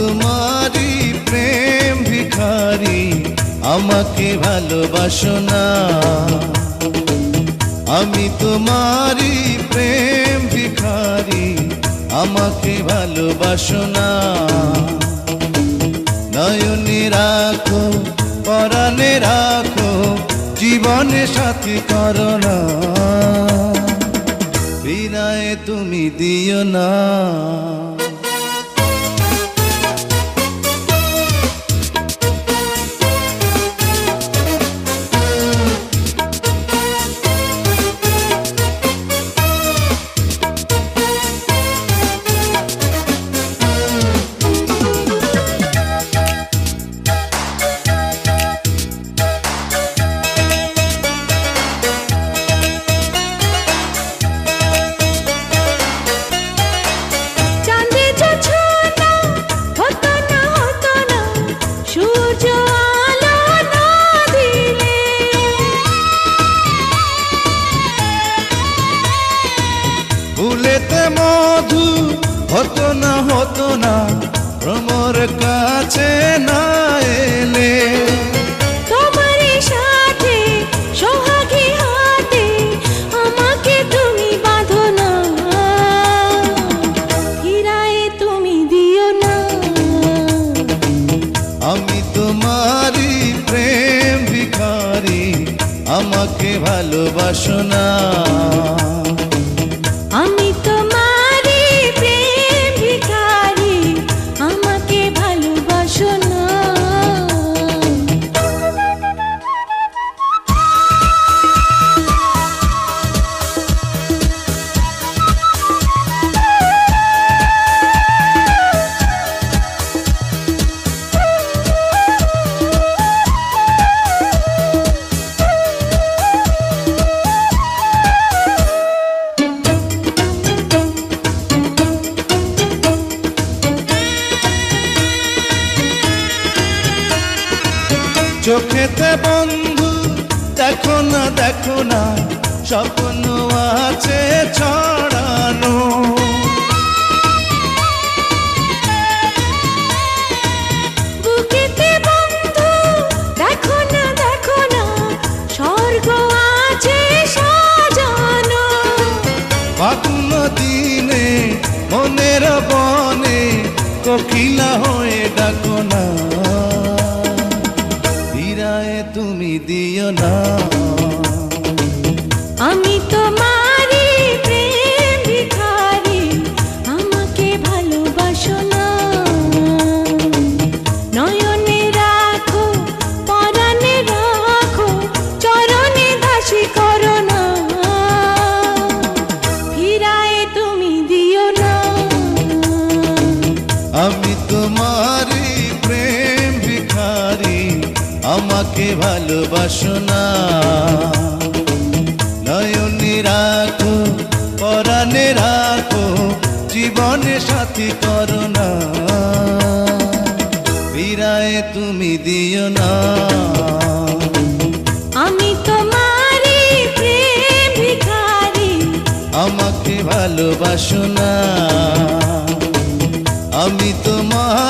তোমারই প্রেম ভিখারি, আমাকে ভালোবাসো না। আমি তোমারই প্রেম ভিখারি, আমাকে ভালোবাসো না। নয়নে রাখো, পরাণে রাখো, জীবনে সাথী করো না। বিনায় তুমি দিও না। হতো না ভ্রমর কাছে না এলে। তোমারই সাথে সোহাগী হাতে আমাকে তুমি বাঁধো না তুমি দিও না। আমি তোমারই প্রেম ভিখারি আমাকে ভালোবাসো না। চোখেতে বন্ধু দেখো না দেখো না স্বপ্ন আছে ছড়ানো। বুকেতে দেখো না দেখো না স্বর্গ আছে সাজানো। ফাগুন দিনে মনের বনে কোকিলা হয়ে ডাকো না। আমি তোমারই প্রেম ভিখারি, আমাকে ভালোবাসো নয়নে রাখো, পরাণে রাখো, চরণে দাসী করো না। ফিরায়ে তুমি দিও না। আমি ভিখারি আমাকে ভালোবাসো না। নয়নে রাখো পরাণে রাখো জীবনে সাথী করো না। বিরায় তুমি দিও না। আমি তোমারই প্রেম ভিখারি। আমাকে ভালোবাসো না। আমি তোমার